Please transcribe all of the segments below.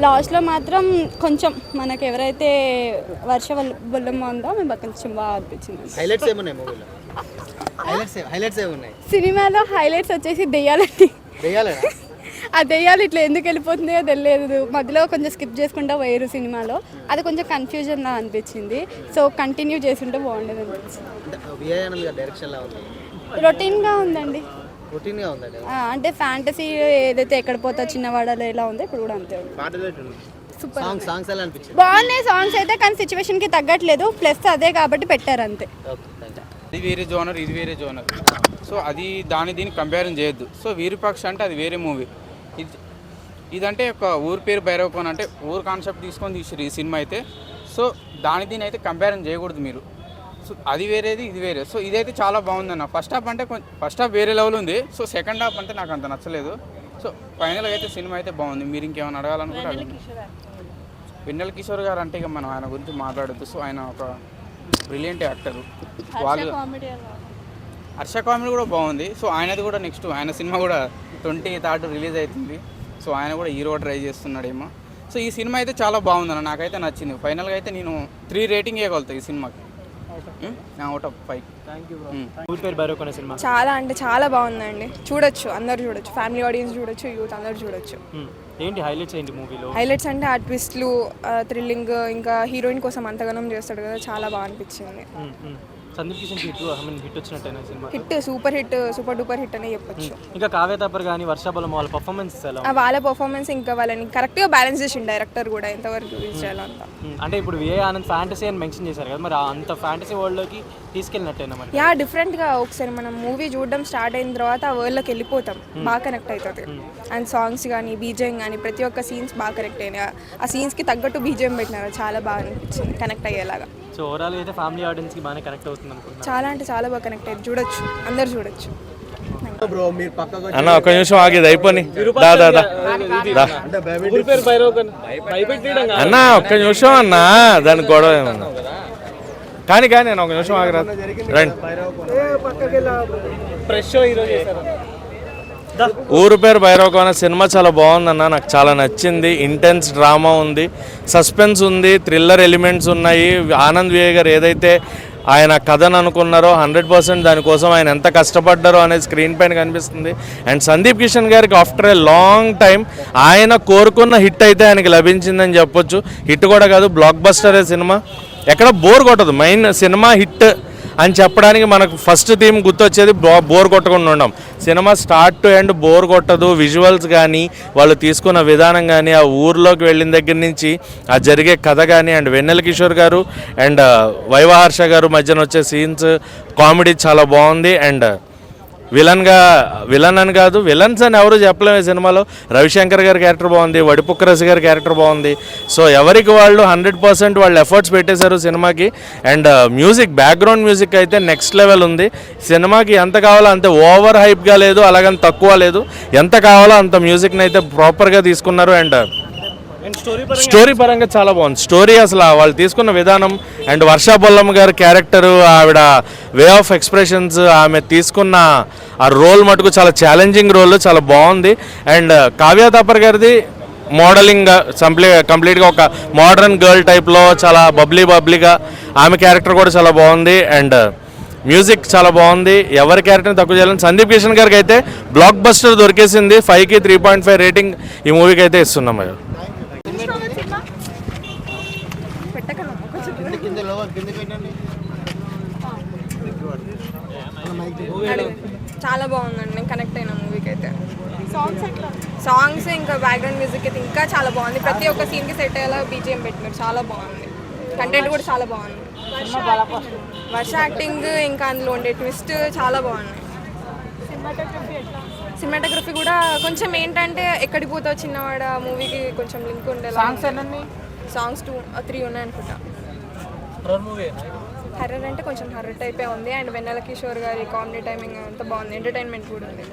లాస్ట్లో మాత్రం కొంచెం మనకు ఎవరైతే వర్ష బొల్లమ్మ ఉందో మేము కొంచెం బాగా అనిపించింది. హైలైట్స్ ఏమున్నాయి మూవీలో? హైలైట్స్ హైలైట్స్ ఏమున్నాయి? సినిమాలో హైలైట్స్ వచ్చేసి దెయ్యాలండి. దెయ్యాలే? ఆ దెయ్యాలు ఇట్లా ఎందుకు వెళ్ళిపోతుందో తెలియదు. మధ్యలో కొంచెం స్కిప్ చేసుకుంటా పోయారు సినిమాలో. అది కొంచెం కన్ఫ్యూజన్ లా అనిపించింది. సో కంటిన్యూ చేస్తుంటే బాగుండేది అనిపించింది. రొటీన్గా ఉందండి. అంటే ఫ్యాంటసీ ఏదైతే ఎక్కడ పోతా చిన్నవాడలో ఎలా ఉందో ఇప్పుడు కూడా అంతే సూపర్ బాగున్నాయి సాంగ్స్ అయితే కానీ సిచ్యువేషన్కి తగ్గట్లేదు. ప్లస్ అదే కాబట్టి పెట్టారు అంతే. ఇది వేరే జోనర్ ఇది వేరే జోనర్ సో అది దాని దీన్ని కంపారిజన్ చేయొద్దు. సో వీరుపక్ష అంటే అది వేరే మూవీ ఇది ఇదంటే ఒక ఊరి పేరు భైరవకోన అంటే ఊరు కాన్సెప్ట్ తీసుకొని తీసిరు ఈ సినిమా అయితే. సో దాని దీని అయితే కంపారిజన్ చేయకూడదు మీరు. సో అది వేరేది ఇది వేరే. సో ఇదైతే చాలా బాగుందన్న. ఫస్ట్ హాఫ్ అంటే ఫస్ట్ హాఫ్ వేరే లెవెల్ ఉంది. సో సెకండ్ హాఫ్ అంటే నాకు అంత నచ్చలేదు. సో ఫైనల్గా అయితే సినిమా అయితే బాగుంది. మీరు ఇంకేమైనా అడగాలనుకుంటే వెన్నెల కిషోర్ గారు అంటే ఇక మనం ఆయన గురించి మాట్లాడద్దు. సో ఆయన ఒక బ్రిలియంట్ యాక్టర్ వాళ్ళు హర్ష కామెడీ కూడా బాగుంది. సో ఆయనది కూడా నెక్స్ట్ ఆయన సినిమా కూడా ట్వంటీ థర్డ్ రిలీజ్ అవుతుంది. సో ఆయన కూడా హీరో ట్రై చేస్తున్నాడేమో. సో ఈ సినిమా అయితే చాలా బాగుందన్న. నాకైతే నచ్చింది. ఫైనల్గా అయితే నేను త్రీ రేటింగ్ ఇవ్వగలుగుతా ఈ సినిమాకి. అవుట్ ఆఫ్ ఫైవ్ పేరు భైరవ్ కొనే సినిమా చాలా అంటే చాలా బాగుందండి. చూడొచ్చు అందరు చూడొచ్చు. ఫ్యామిలీ ఆడియన్స్ చూడొచ్చు యూత్ అందరు చూడొచ్చు. ఏంటి హైలైట్స్ ఏంటి మూవీలో హైలైట్స్ అంటే ఆ ట్విస్ట్లు థ్రిల్లింగ్ ఇంకా హీరోయిన్ కోసం అంతగానం చేస్తాడు కదా చాలా బాగా అనిపించింది. Sandeep Kishan hit I mean hit వచ్చినట్టేనా cinema? Hit super hit super duper hit అనే చెప్పొచ్చు. ఇంకా కావ్య తాపర్ కానీ వర్షాబలం వాళ్ళ పర్ఫార్మెన్స్ ఎలా వాళ్ళ పర్ఫార్మెన్స్ ఇంకా వాళ్ళని కరెక్ట్గా బ్యాలెన్స్ చేసిండు డైరెక్టర్ కూడా ఎంతవరకు యూజ్ చేయాలంతా. అంటే ఇప్పుడు విఏ ఆనంద్ ఫ్యాంటసీ అని మెన్షన్ చేశారు కదా మరి అంత ఫ్యాంటసీ వరల్డ్లోకి తీసుకెళ్ళినట్టేనా మరి? యా డిఫరెంట్గా ఒకసారి మనం మూవీ చూడడం స్టార్ట్ అయిన తర్వాత ఆ వరల్డ్లోకి వెళ్ళిపోతాం బాగా కనెక్ట్ అవుతుంది. అండ్ సాంగ్స్ కానీ బీజిఎం కానీ ప్రతి ఒక్క సీన్స్ బాగా కనెక్ట్ అయినాయి. ఆ సీన్స్కి తగ్గట్టు బీజిఎం పెట్టినారు చాలా బాగా అనిపించింది కనెక్ట్ అయ్యేలాగా. సో ఓవరాల్ అయితే ఫ్యామిలీ ఆడియన్స్కి బాగానే కనెక్ట్ అవుతుంది. అనుకుంటున్నాను చాలా అంటే చాలా బాగా కనెక్ట్ అయ్యి చూడొచ్చు. అందరు చూడొచ్చు. బ్రో మీరు పక్కకు అన్న ఒక నిమిషం ఆగేది అయిపోయి దా దా దా. దా. అంటే భయపెట్టి ఊరి పేరు భైరవ్ భయపెట్టడం అన్న ఒక్క నిమిషం అన్న దాని గొడవ ఏమన్నా కానీ కానీ నేను ఒక నిమిషం ఆగరా. రండి. ఫ్రెష్ షో ఈరోజు చేశారు. ఊరు పేరు భైరవకోన సినిమా చాలా బాగుందన్న నాకు చాలా నచ్చింది. ఇంటెన్స్ డ్రామా ఉంది. సస్పెన్స్ ఉంది థ్రిల్లర్ ఎలిమెంట్స్ ఉన్నాయి. ఆనంద్ విజయ్ గారు ఏదైతే ఆయన కథను అనుకున్నారో హండ్రెడ్ పర్సెంట్ దానికోసం ఆయన ఎంత కష్టపడ్డారో అనేది స్క్రీన్ పైన కనిపిస్తుంది. అండ్ సందీప్ కిషన్ గారికి ఆఫ్టర్ ఏ లాంగ్ టైం ఆయన కోరుకున్న హిట్ అయితే ఆయనకి లభించిందని చెప్పొచ్చు. హిట్ కూడా కాదు బ్లాక్ బస్టరే సినిమా. ఎక్కడ బోర్ కొట్టదు. మెయిన్ సినిమా హిట్ అని చెప్పడానికి మనకు ఫస్ట్ థీమ్ గుర్తొచ్చేది బో- బోర్ కొట్టకుండా ఉండం. Cinema start to end bore కొట్టదు విజువల్స్ కానీ వాళ్ళు తీసుకున్న విధానం కానీ ఆ ఊర్లోకి వెళ్ళిన దగ్గర నుంచి ఆ జరిగే కథ కానీ అండ్ వెన్నెల కిషోర్ గారు అండ్ వైవహర్ష గారు మధ్యన వచ్చే సీన్స్ కామెడీ చాలా బాగుంది అండ్ విలన్గా విలన్ అని కాదు విలన్స్ అని ఎవరు చెప్పలేము ఈ సినిమాలో. రవిశంకర్ గారి క్యారెక్టర్ బాగుంది వడిపుక్కరసి గారి క్యారెక్టర్ బాగుంది. సో ఎవరికి వాళ్ళు హండ్రెడ్ పర్సెంట్ వాళ్ళు ఎఫర్ట్స్ పెట్టేశారు సినిమాకి. And uh, music background music అయితే నెక్స్ట్ లెవెల్ ఉంది. సినిమాకి ఎంత కావాలో అంతే ఓవర్ హైప్గా లేదు అలాగని తక్కువ లేదు. ఎంత కావాలో అంత మ్యూజిక్ని అయితే ప్రాపర్గా తీసుకున్నారు. అండ్ స్టోరీ పరంగా చాలా బాగుంది. స్టోరీ అసలు వాళ్ళు తీసుకున్న విధానం అండ్ వర్షా బొల్లమ్మ గారి క్యారెక్టర్ ఆవిడ వే ఆఫ్ ఎక్స్ప్రెషన్స్ ఆమె తీసుకున్న ఆ రోల్ మటుకు చాలా ఛాలెంజింగ్ రోల్ చాలా బాగుంది. అండ్ uh, కావ్య తాపర్ గారిది మోడలింగ్ కంప్లీ కంప్లీట్గా ఒక మోడర్న్ గర్ల్ టైప్లో చాలా బబ్లీ బబ్లీగా ఆమె క్యారెక్టర్ కూడా చాలా బాగుంది. అండ్ మ్యూజిక్ uh, చాలా బాగుంది. ఎవరి క్యారెక్టర్ని తక్కువ చేయాలని సందీప్ కిషన్ గారికి అయితే బ్లాక్ బస్టర్ దొరికేసింది ఫైవ్కి త్రీ పాయింట్ ఫైవ్ రేటింగ్ ఈ మూవీకి అయితే ఇస్తున్నాం మేడం. కింద కింద లోవర్ కింద పెట్టండి. చాలా బాగుందండి. నేను కనెక్ట్ అయిన మూవీకి అయితే సాంగ్స్ ఇంకా బ్యాక్గ్రౌండ్ మ్యూజిక్ అయితే ఇంకా చాలా బాగుంది. ప్రతి ఒక్క సీన్కి సెట్ అయ్యేలా బీజిఎం పెట్టినారు. చాలా బాగుంది. కంటెంట్ కూడా చాలా బాగుంది. వర్ష యాక్టింగ్ ఇంకా అందులో ఉండే ట్విస్ట్ చాలా బాగున్నాయి సినిమాటోగ్రఫీ కూడా కొంచెం ఏంటంటే ఎక్కడికి పోతావు చిన్నవాడ? మూవీకి కొంచెం లింక్ ఉండే సాంగ్స్ సాంగ్స్ టూ త్రీ ఉన్నాయి అనుకుంటా. హర్రర్ అంటే కొంచెం హర్రర్ టైపే ఉంది. అండ్ వెన్నెల కిషోర్ గారి కామెడీ టైమింగ్ అంతా బాగుంది. ఎంటర్టైన్మెంట్ కూడా ఉంది.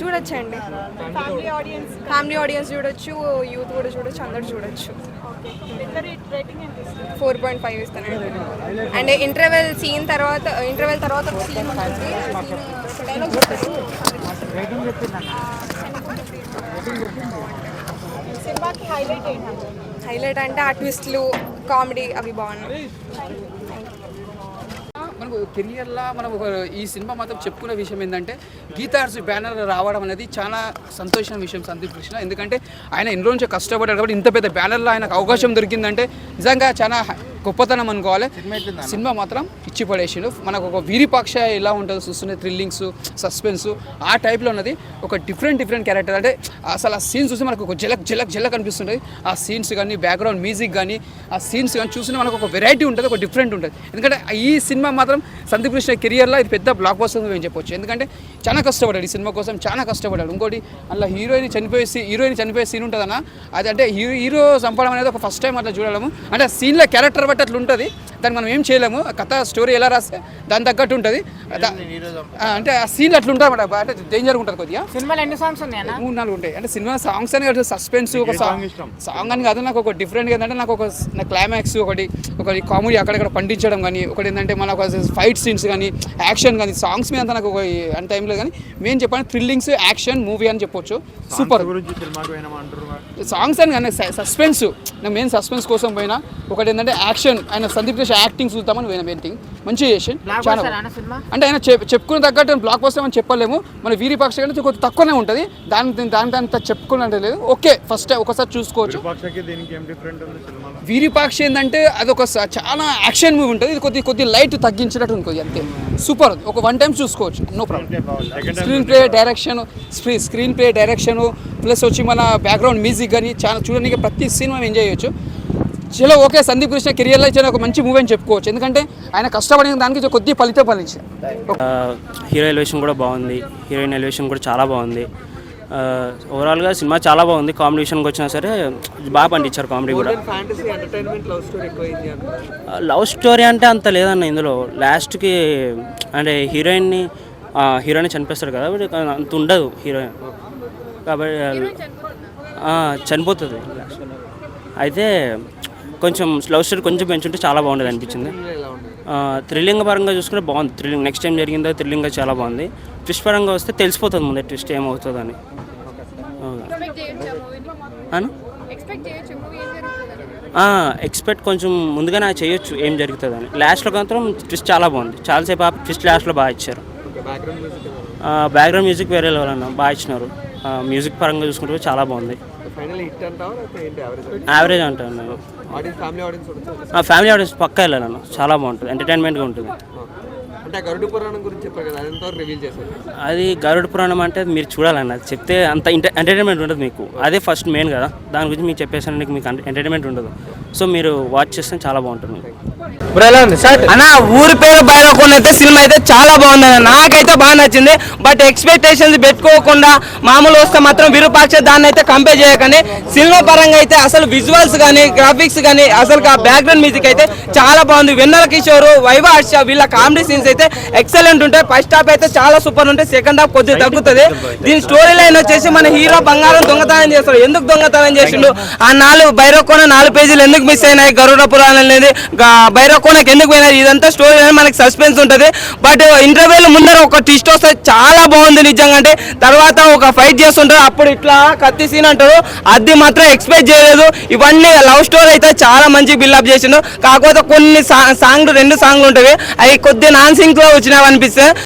చూడొచ్చండి. ఫ్యామిలీ ఆడియన్స్ చూడొచ్చు. యూత్ కూడా చూడొచ్చు. అందరు చూడొచ్చు. ఫోర్ పాయింట్ ఫైవ్ ఇస్తానండి. అండ్ ఇంటర్వెల్ సీన్ తర్వాత ఇంటర్వెల్ తర్వాత ఒక సీన్ ఉంటుంది. సినిమా హైలైట్ అంటే ఆ ట్విస్ట్లు కామెడీ అవి బాగున్నాయి. మనకు కెరియర్లో మనం ఒక ఈ సినిమా మాత్రం చెప్పుకునే విషయం ఏంటంటే గీతార్స్ బ్యానర్ రావడం అనేది చాలా సంతోషమైన విషయం సందీప్ కృష్ణ. ఎందుకంటే ఆయన ఎన్ని రోజు కష్టపడ్డాడు కాబట్టి ఇంత పెద్ద బ్యానర్లో ఆయనకు అవకాశం దొరికిందంటే నిజంగా చాలా గొప్పతనం అనుకోవాలి. సినిమా మాత్రం ఇచ్చి పడేసిండు. మనకు ఒక వీరిపక్ష ఎలా ఉంటుందో చూస్తుంటే థ్రిల్లింగ్స్ సస్పెన్స్ ఆ టైప్లో ఉన్నది. ఒక డిఫరెంట్ డిఫరెంట్ క్యారెక్టర్. అంటే అసలు ఆ సీన్స్ చూస్తే మనకు ఒక జలక్ జలక్ జలక్ అనిపిస్తుంటుంది ఆ సీన్స్ కానీ బ్యాక్గ్రౌండ్ మ్యూజిక్ కానీ ఆ సీన్స్ కానీ చూస్తుంటే మనకు ఒక వెరైటీ ఉంటుంది ఒక డిఫరెంట్ ఉంటుంది. ఎందుకంటే ఈ సినిమా మాత్రం సందీప్ కృష్ణ కెరియర్లో ఇది పెద్ద బ్లాక్ బస్టర్ మేము చెప్పొచ్చు. ఎందుకంటే చాలా కష్టపడ్డాడు ఈ సినిమా కోసం చాలా కష్టపడ్డాడు ఇంకోటి అలా హీరోయిన్ చనిపోయే సీ హీరోయిన్ చనిపోయే సీన్ ఉంటుందన్న. అది అంటే హీరో హీరో చంపడం అనేది ఒక ఫస్ట్ టైం అట్లా చూడడము. అంటే ఆ సీన్లో క్యారెక్టర్ బట్టి అట్లా ఉంటుంది. దాన్ని మనం ఏం చేయలేము. ఆ కథ స్టోరీ ఎలా రాస్తే దాని తగ్గట్టు ఉంటుంది. అంటే ఆ సీన్లు అట్లా ఉంటుంది అన్నమాట. అంటే డేంజర్ ఉంటుంది కొద్దిగా. సినిమాలో ఎన్ని సాంగ్స్ ఉన్నాయన్న? మూడు నాలుగు ఉంటాయి. అంటే సినిమా సాంగ్స్ అని కాదు సస్పెన్స్ ఒక సాంగ్ సాంగ్ అని కాదు నాకు ఒక డిఫరెంట్ ఏంటంటే నాకు ఒక నా క్లైమాక్స్ ఒకటి ఒకటి కామెడీ అక్కడక్కడ పండించడం కానీ ఒకటి ఏంటంటే మన ఒక ఫైట్ సీన్స్ కానీ యాక్షన్ కానీ సాంగ్స్ మీద అంతా నాకు ఒక అంత టైం లేదు కానీ మేము చెప్పాను థ్రిల్లింగ్స్ యాక్షన్ మూవీ అని చెప్పొచ్చు. సూపర్ సాంగ్స్ అని కానీ సస్పెన్స్ నేను మెయిన్ సస్పెన్స్ కోసం పోయినా ఒకటి ఏంటంటే యాక్షన్ ఆయన సందీప్ కృష్ణ యాక్టింగ్ చూద్దామని పోయినా మెయిన్ థింగ్ మంచిగా చేసి బ్లాక్ చాలా. బస్టర్ అన్న సినిమా? అంటే ఆయన చెప్ చెప్పుకున్న తగ్గట్టు బ్లాక్ బస్టర్ అని చెప్పలేము. మన వీరిపక్ష కంటే కొంచెం తక్కువనే ఉంటుంది. దాని దాని అంత చెప్పుకున్నట్టు లేదు. ఓకే ఫస్ట్ ఒకసారి చూసుకోవచ్చు. వీరిపాక్ష ఏంటంటే అది ఒక చాలా యాక్షన్ మూవీ ఉంటుంది. ఇది కొద్ది కొద్ది లైట్ తగ్గించినట్టు ఉంటుంది అంతే. సూపర్ ఒక వన్ టైం చూసుకోవచ్చు. No problem screenplay direction screenplay direction plus వచ్చి మన బ్యాక్గ్రౌండ్ మ్యూజిక్ కానీ చాలా చూడడానికి ప్రతి సీన్ మనం ఎంజాయ్ చేయొచ్చు. చలో ఓకే సందీప్ కృష్ణ కెరియర్లో ఇచ్చిన ఒక మంచి మూవీ అని చెప్పుకోవచ్చు. ఎందుకంటే ఆయన కష్టపడిన దానికి కొద్ది ఫలితం ఫలించారు హీరో ఎలివేషన్ కూడా బాగుంది. హీరోయిన్ ఎలివేషన్ కూడా చాలా బాగుంది. ఆ, ఓవరాల్గా సినిమా చాలా బాగుంది. కామెడీ విషయానికి వచ్చినా సరే బాగా పండించారు కామెడీ కూడా. లవ్ స్టోరీ అంటే అంత లేదన్న ఇందులో. లాస్ట్కి అంటే హీరోయిన్ని హీరోయిన్ చనిపిస్తాడు కదా వీడికి అంత ఉండదు హీరోయిన్. కాబట్టి ఆ, చనిపోతుంది. అయితే కొంచెం లవ్ స్టోరీ కొంచెం పెంచుంటే చాలా బాగుండేది అనిపించింది. థ్రిల్లింగ్ పరంగా చూసుకుంటే బాగుంది. థ్రిల్లింగ్ నెక్స్ట్ టైం జరిగిందో థ్రిల్లింగ్ చాలా బాగుంది. ట్విస్ట్ పరంగా వస్తే తెలిసిపోతుంది ముందే ట్విస్ట్ ఏమవుతుందని. అను ఎక్స్పెక్ట్ కొంచెం ముందుగానే చేయొచ్చు ఏం జరుగుతుందని. లాస్ట్లో మాత్రం ట్విస్ట్ చాలా బాగుంది. చాలాసేపు ఆ ట్విస్ట్ లాస్ట్లో బాగా ఇచ్చారు. బ్యాక్గ్రౌండ్ మ్యూజిక్ వేరే లెవెల్ అన్న బాగా ఇచ్చినారు. మ్యూజిక్ పరంగా చూసుకుంటే చాలా బాగుంది. యావరేజ్ అంటాను. నేను ఫ్యామిలీ ఆడియన్స్ పక్కా వెళ్ళాను చాలా బాగుంటుంది. ఎంటర్టైన్మెంట్గా ఉంటుంది. అంటే ఆ గరుడు పురాణం గురించి చెప్పారు కదా అది ఎంతవరకు రివీల్ చేశారు? అది గరుడ పురాణం అంటే మీరు చూడాలన్న. అది చెప్తే అంత ఎంటర్టైన్మెంట్ ఉండదు మీకు. అదే ఫస్ట్ మెయిన్ కదా. దాని గురించి మీకు చెప్పేసానికి మీకు ఎంటర్టైన్మెంట్ ఉండదు. సో మీరు వాచ్ చేస్తే చాలా బాగుంటుంది. అన్న ఊరి పేరు బైరకొండ అయితే సినిమా అయితే చాలా బాగుంది అన్న. నాకైతే బాగా నచ్చింది. బట్ ఎక్స్పెక్టేషన్స్ పెట్టుకోకుండా మామూలు వస్తే మాత్రం విరూపాక్ష దాన్ని అయితే కంపేర్ చేయకని సినిమా పరంగా అయితే అసలు విజువల్స్ కానీ గ్రాఫిక్స్ కానీ అసలు ఆ బ్యాక్గ్రౌండ్ మ్యూజిక్ అయితే చాలా బాగుంది. వెన్నెల కిషోర్ వైవ హర్ష వీళ్ళ కామెడీ సీన్స్ అయితే ఎక్సలెంట్ ఉంటాయి. ఫస్ట్ హాఫ్ అయితే చాలా సూపర్ ఉంటాయి. సెకండ్ హాఫ్ కొద్దిగా తగ్గుతుంది. దీని స్టోరీ లైన్ వచ్చేసి మన హీరో బంగారం దొంగతనం చేస్తాడు. ఎందుకు దొంగతనం చేసిండు? ఆ నాలుగు బైరకోన నాలుగు పేజీలు ఎందుకు మిస్ అయినాయి? గరుడ పురాణం అనేది బైరకోనకి ఎందుకు పోయినది ఇదంతా స్టోరీ అనేది మనకి సస్పెన్స్ ఉంటుంది. బట్ ఇంటర్వ్యూల ముందర ఒక ట్విస్ట్ వస్తే చాలా బాగుంది నిజంగా. అంటే తర్వాత ఒక ఫైట్ చేస్తుంటారు. అప్పుడు ఇట్లా కత్తి సీన్ అంటారు. అది మాత్రం ఎక్స్పెక్ట్ చేయలేదు. ఇవన్నీ లవ్ స్టోరీ అయితే చాలా మంచి బిల్డప్ చేసిండు. కాకపోతే కొన్ని సాంగ్లు రెండు సాంగ్లు ఉంటాయి అవి కొద్ది నాన్ సింక్లో అనిపిస్తే